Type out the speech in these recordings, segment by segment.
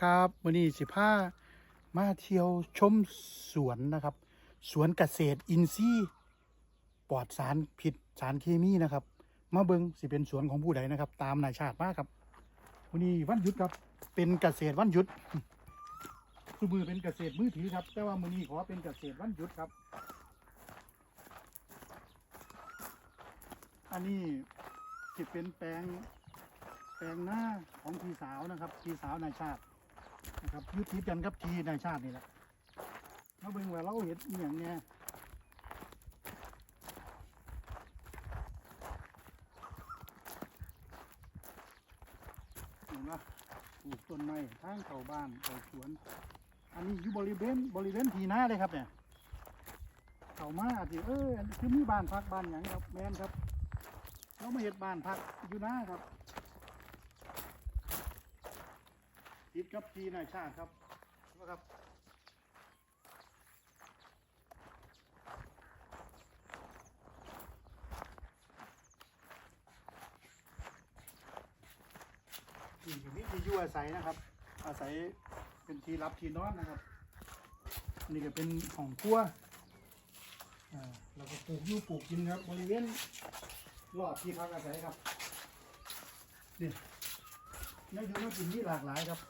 ครับวันนี้สิพามาเที่ยวชมสวนนะครับ สวนเกษตรอินทรีย์ปลอดสารผิดสารเคมีนะครับ มาเบิงสิเป็นสวนของผู้ใดนะครับ ตามนายชาติมาครับวันนี้วันหยุดครับ เป็นเกษตรวันหยุดคือมือเป็นเกษตรมือถือครับ แต่ว่ามือนี้ขอเป็นเกษตรวันหยุดครับ อันนี้จะเป็นแปลงแปลงหน้าของพี่สาวนะครับพี่สาวนายชาติ นะครับอยุติดกันกับทีในชาตินี่แหละมาเบิ่งว่าเราเห็นอย่างเนี้ยเห็นปะปลูกต้นไม้ทางเข้าบ้านเข้าสวน อันนี้อยู่บริเวณบริเวณทีหน้าเลยครับเนี่ยเข้ามาอาจจะเออคือมีบ้านพักบ้านอย่างครับแมนครับ เรามาเห็ดบ้านพักอยู่หน้าครับ ติดกับทีนายชาติครับนะครับนี่อยู่นี่ที่อยู่อาศัยนะครับ อาศัยเป็นที่รับที่นอนนะครับอันนี่ก็เป็นของครัวอ่าเราก็ปลูกอยู่ปลูกกินครับบริเวณรอบที่พักอาศัยครับนี่เนื้ออยู่เนื้อกินนี่หลากหลายครับ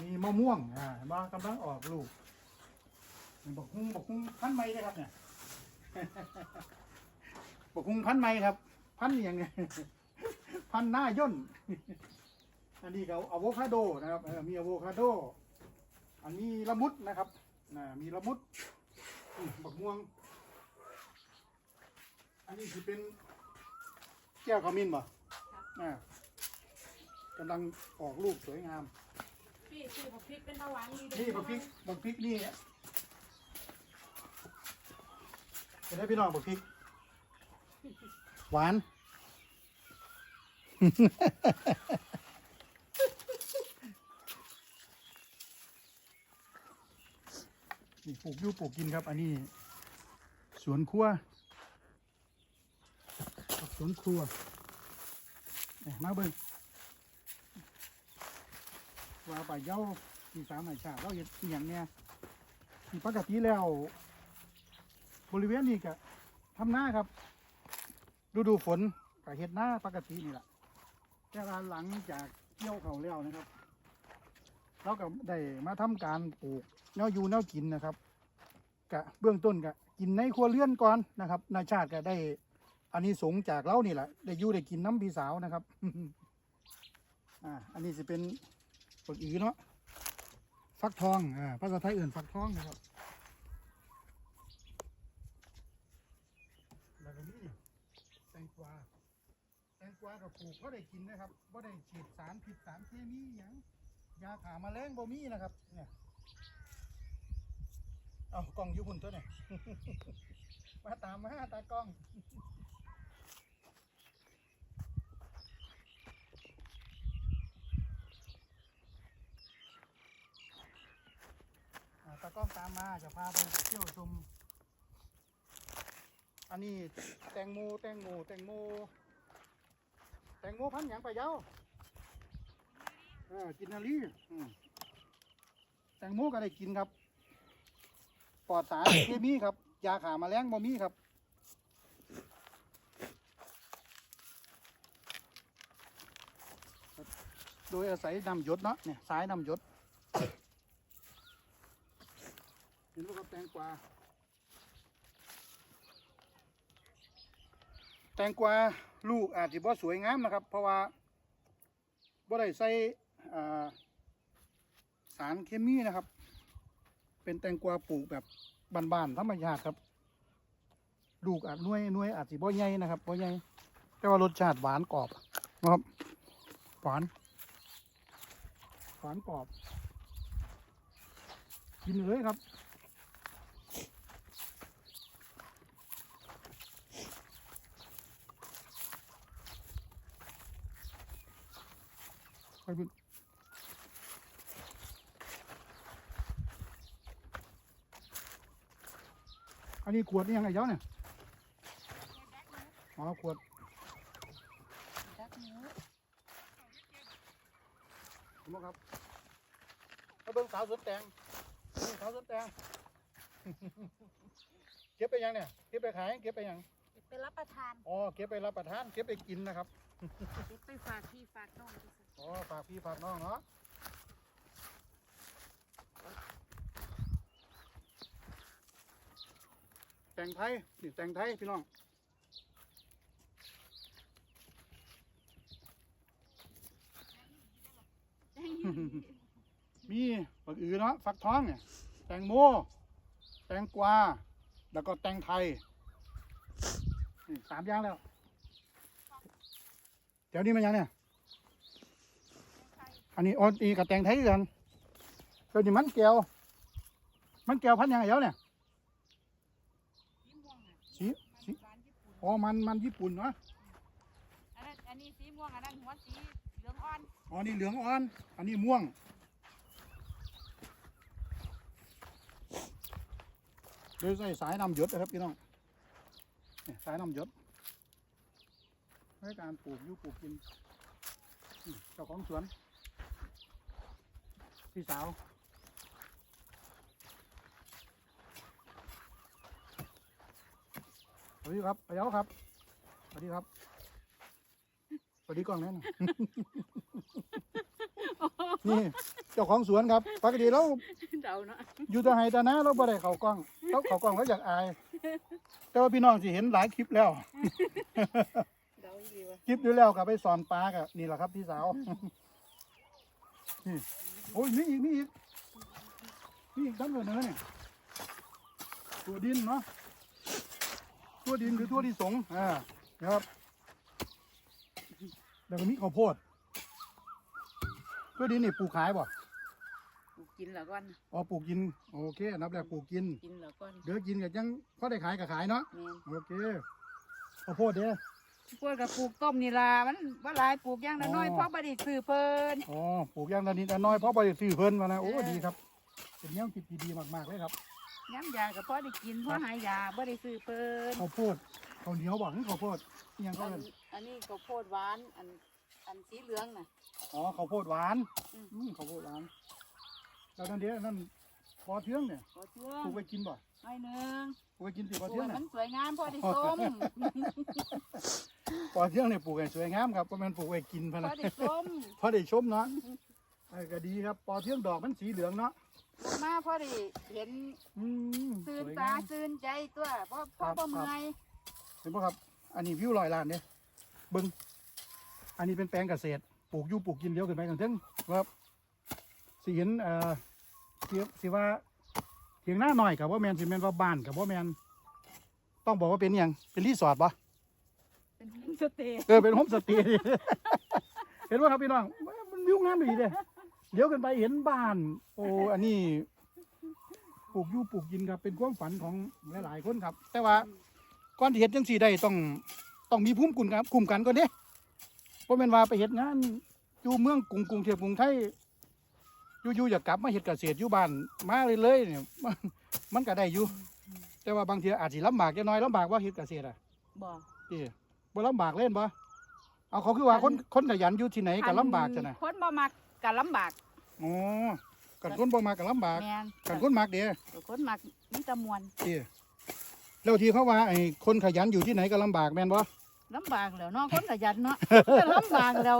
มีมะม่วงอ่ามากำลังออกลูกนี่บอกฮุ้งบอกฮุ้งพันธุ์ไม้เลยครับเนี่ย บอกฮุ้งพันธุ์ไม้ครับ พันธุ์อหย่างเนี้ยพันธุ์หน้าย่น อันนี้ก็อะโวคาโดนะครับเออมีอะโวคาโด อันนี้ละมุดนะครับน่ะมีละมุดอืมบักม่วง อันนี้คือเป็นแก้วขมิ้นบ่อ่ากำลังออกลูกสวยงาม พี่คือผักพริกเป็นตะหวานดีเด้อนี่บักพริกบักพริกนี่เห็นไหมพี่น้องบักพริก หวาน นี่ปลูกอยูปลูกกินครับ อันนี้ สวนครัวกับสวนครัวเนี่ยมาเบิ่ง ว่าไปเย้าที่สามหมายชาติเราเห็นอหย่างเนี้ยที่ปกติแล้ว บริเวณนี้ก็ทำหน้าครับ ฤดูฝนก็เห็ดหน้าปกตินี่แหละแต่ว่าหลังจากเกี่ยวเขาวแล้วนะครับเราก็ได้มาทำการปลูกแนวอยู่แนวกินนะครับกะเบื้องต้นกะกินในครัวเรือนก่อนนะครับนายชาติก็ได้อันนี้สงส์จากเรานี่แหละได้อยู่ได้กินน้ำพี่สาวนะครับ อ่าอันนี้จะเป็น ฝักอีเนาะฟักทองอ่าภาษาไทยอื่นฟักทองนะครับแล้วก็นี่แตงกวาแตงกวากับปลูกก็ได้กินนะครับก็ได้ฉีดสารผิดสารเคมีอย่างยาขาแมลงบ่มีนะครับเนี่ยเอากล้องยุบุนตัวไหนมาตามมาตากล้อง ตากล้องตามมาจะพาไปเที่ยวชม อันนี้แตงโมแตงโมแตงโมแตงโมพันธุ์หยังไปเย้าเออกินนาลีแตงโมก็ได้กินครับ ปลอดสารเคมีครับ ยาขาแมลงบ่มีครับโดยอาศัยนำหยศเนาะเนี่ยสายนำหยศ เห็นลูกกับแตงกวา แตงกวาลูกอาจจะบ่สวยงามนะครับ เพราะว่าบ่ได้ใส่อ่าสารเคมีนะครับ เป็นแตงกวาปลูกแบบบานๆธรรมชาติครับ ลูกอาจน่วยน่วยอาจจะบ่ใหญ่นะครับบ่ใหญ่แต่ว่ารสชาติหวานกรอบนะครับ หวานหวานกรอบกินเลยครับ ไปบินอันนี้ขวดนี่ยังไงเจ้าเนี่ยอ๋อขวดดักหมูผมบอกครับเบิ่งสาวสวนแตงนี่สาวสวนแตงเก็บไปยังเนี่ย เก็บไปขาย เก็บไปยังไปรับประทาน อ๋อ เก็บไปรับประทาน เก็บไปกินนะครับไปฝากพี่ฝากน้อง ไปสิอ๋อฝากพี่ฝากน้องเนาะแต่งไทยนี่แต่งไทยพี่น้องมีบักอือเนาะฟักทองเนี่ยแตงโม แตงกวา แล้วก็แตงไทยนี่สามอย่างแล้ว เดี๋ยวนี้มันยังเนี่ย อันนี้ออนอีกับแตงไทยคือกันเดี๋ยวนี้มันแก้ว มันแก้วพันธุ์ยังไงเดี๋ยวเนี่ยสีม่วงอะสีสีหวานญี่ปุ่นอ๋อมันมันญี่ปุ่นเนาะอันนั้นอันนี้สีม่วงอันนั้นหัวสีเหลืองอ่อนอ๋อนี่เหลืองอ่อน อันนี้ม่วงโดยใส่สายน้ำหยดนะครับพี่น้องนี่สายน้ำหยดในการปลูกอยูปลูกกินนี่เจ้าของสวน พี่สาวสวัสดีครับเดี๋ยวครับสวัสดีครับสวัสดีกล้องแน่นนี่เจ้าของสวนครับปกติเราเดาเนาะอยู่แต่ไฮแต่นะเราบ่ได้เข้ากล้องเขาเข้ากล้องเขาอยากอาย แต่ว่าพี่น้องสิเห็นหลายคลิปแล้วเดาดีวะคลิปดูแล้วกับไปสอนปลากับนี่แหละครับพี่สาวนี่ โอ้ยมีอีกมีอีกมีอีกทั้งเลยเนื้อเนี่ยตัวดินเนาะตัวดินคือตัวที่สงอ่านะครับแล้วก็มีข้าวโพดตัวดินนี่ปลูกขายบ่ปลูกกินแล้วก่อน อ๋อปลูกกินโอเคอันดับแรกปลูกกินกินแล้วก่อน เดี๋ยวกินกับยังพอได้ขายกับขายเนาะแม่น โอเคข้าวโพดเด้อ พวกกับปลูกต้มนี่ล่ะมันว่าหลายปลูกอย่างละน้อยอ๋อ เพราะบ่ได้ซื้อเพิ่นอ๋อปลูกอย่างละนิดละน้อยเพราะบริซื้อเพิ่นมานะโอ้เออดีครับ เป็นแนวคิดที่ดีมากๆเลยครับย้ำยาก็พอได้กินเพราะหายยาบ่ได้ซื้อเพิ่นข้าวโพดข้าวเหนียวบอกนี่ข้าวโพดอิหยังก็อันเป็นอันนี้ข้าวโพดหวานอันอันสีเหลืองน่ะ อ๋อข้าวโพดหวานอืม อืมข้าวโพดหวานแล้วนั่นเดียวนั่นปอเทืองเนี่ยขอเชื่อปลูกไปกินบ่หน่อยหนึงปลูกไปกินสิปปอลูเทืองกให้เนี่ยมันสวยงามพอได้ส้ม ปอเทืองเนี่ยปลูกให้สวยงามครับเพราะมันปลูกไว้กินพะพอนะได้ส้มพอได้ชมเนาะเออก็ดีครับปอเทืองดอกมันสีเหลืองเนาะมาพอได้เห็นอืมตื่นสวยตางาม ตื่นใจตัวเพราะเพราะครับ บ่เมื่อยเห็นปะครับ อันนี้วิวลอยล้านเนี่ยเบิ้งอันนี้เป็นแปลงเกษตร ปลูกอยู่ปลูกกินเลี้ยวขึ้นไปกันถึงครับสิเห็นเอ่อสิสิว่าเถียงหน้าหน่อยกับว่าแมนสิแมนว่าบ้านกับว่าแมนต้องบอกว่าเป็นอหยังเป็นรีสอร์ทปะ เป็นโฮมสเตย์เออเป็นโฮมสเตย์เห็นว่าครับพี่น้องมันวิวงามดีเด้เลี้ยวขึ้นไปเห็นบ้าน โอ้อันนี้ปลูกอยู่ปลูกกินครับเป็นความฝันของหลายๆคนครับ แต่ว่าก่อนที่เฮ็ดจังซี่ได้ต้องต้องมีภูมิคุ้มกันคุ้มกันก่อนเด้เพราะแม่นว่าไปเฮ็ดงานอยู่เมืองกรุงกรุงเทพกรุงไทยอยู่ๆอยากกลับมาเฮ็ดเกษตรอยู่บ้านมาเลยเลยๆเนี่ยมันมันก็ได้อยู่แต่ว่าบางทีอาจสิลำบากจักหน่อยลำบากว่าเฮ็ดเกษตรอะบ่พี่ บ่ลำบากเล่นบ่เอาเขาคือว่าคนคนขยันอยู่ที่ไหนก็ลำบากจ้ะนะคนบ่มักก็ลำบากอ๋อกันคนบ่มาก็ลำบากแม่นกันคนมักเด้คนมักมีแต่มวลพี่แล้วที่เขาว่าไอ้คนขยันอยู่ที่ไหนก็ลำบากแม่นบ่ ลำบากแล้วเนาะคนขยันเนาะก็ลำบากแล้ว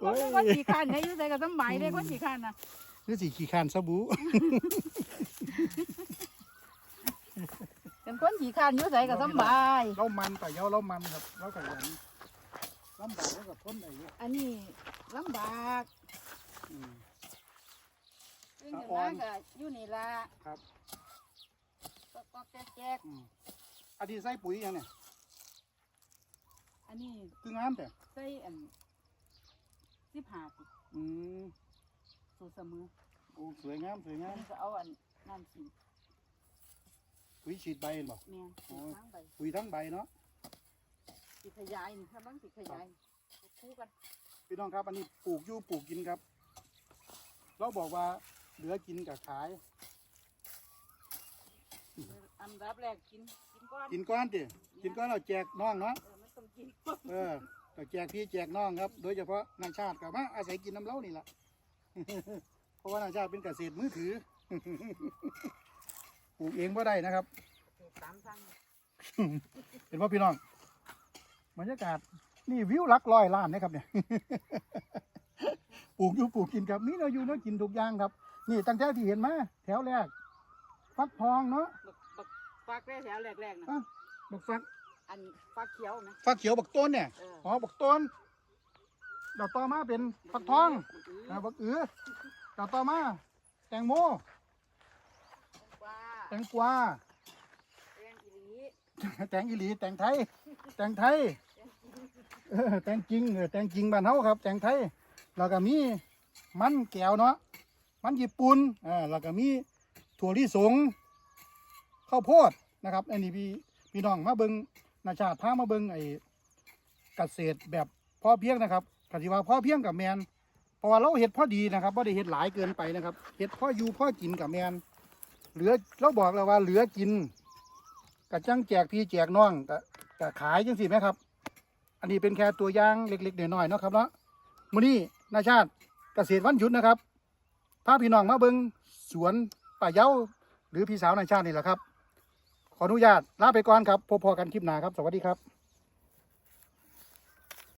โอ้ย คนขี้ข้านเนี่ยอยู่ใส่ก็สำบายเด้คนขี้ข้านน่ะหรือสิขี้ข้านสบู่เป็น คนขี้ข้านอยู่ใส่ก็สำบาย เรามันแต่เยาเรามันครับเราขยันลำบากแล้วก็ทนได้อยู่อันนี้ลำบากอืมซึ่งอย่างนั้นก็อยู่นี่ล่ะครับก็ก็แจกอืมอันนี้ใส่ปุ๋ยยังเนี่ยๆอันนี้คืองามแต่ใส่อันสิบห้าสิอืมสูตรเสมอโอ้สวยงามสวยอังานมนี้ก็เอาอันนั่นสิ ปุ๋ยฉีดใบเห็นบ่แม่นโอ้ทั้งใบปุ๋ยทั้งใบเนาะสิขยายนี่ถ้าบ้างสิขยายคู่กันพี่น้องครับอันนี้ปลูกอยู่ปลูกกินครับ เราบอกว่าเหลือกินกับขาย อันดับแรกกินกินก้อนกินก้อนดิกินก้อนเราแจกน้องเนาะเออมันต้องกินก้อนเออก็แจกพี่แจกน้องครับ โดยเฉพาะนายชาติกับมาอาศัยกินน้ำเล้านี่แหละราะว่านาชาติเป็นเกษตรมือถือ ปลูกเองก็ได้นะครับ สามพันเป็นว่าพี่น้องบรรยากาศนี่วิวหลักร้อยล้านนะครับเนี่ย ปลูกอยู่ปลูกกินครับมีเราอยู่เนาะกินทุกอย่างครับ นี่ตั้งแต่ที่เห็นมาแถวแรกฟักทองเนาะบักบักฟักแรกแถวแรกๆนะอะบักฟักอันฟักเขียวนะฟักเขียวบักต้นเนี่ยเอออ๋อบักต้นดอกต่อมาเป็นฟักทองบักอื้ออ่าบักเอือดอกต่อมา แตงโมว่า แตงกวาแตงอีหลีแตงอีหลีแตงไทย แตงไทยเออแตงจริงเออแตงจริงบ้านเฮาครับ แตงไทยแล้วก็มีมันแก้วเนาะมันญี่ปุ่นอ่าแล้วก็มีถั่วลิสงข้าวโพดนะครับอันนี้พี่พี่น้องมาเบิงนาชาติพามาเบิงไอ้เกษตรแบบพอเพียงนะครับกสิว่าพอเพียงกับแมนเพราะว่าเราเห็ดพอดีนะครับไม่ได้เห็ดหลายเกินไปนะครับเห็ดพออยู่พอกินกับแมน เหลือเราบอกแล้วว่าเหลือกินกะจังแจกพี่แจกน้องกะกะขายจังสิไหมครับ อันนี้เป็นแค่ตัวอย่างเล็กๆน้อยๆเนาะครับเนาะมื้อนี้นาชาติเกษตรวันหยุดนะครับพาพี่น้องมาเบิงสวนป่าเย้าหรือพี่สาวนาชาตินี่แหละครับ ขออนุญาตลาไปก่อนครับพบพอกันคลิปหน้าครับ สวัสดีครับ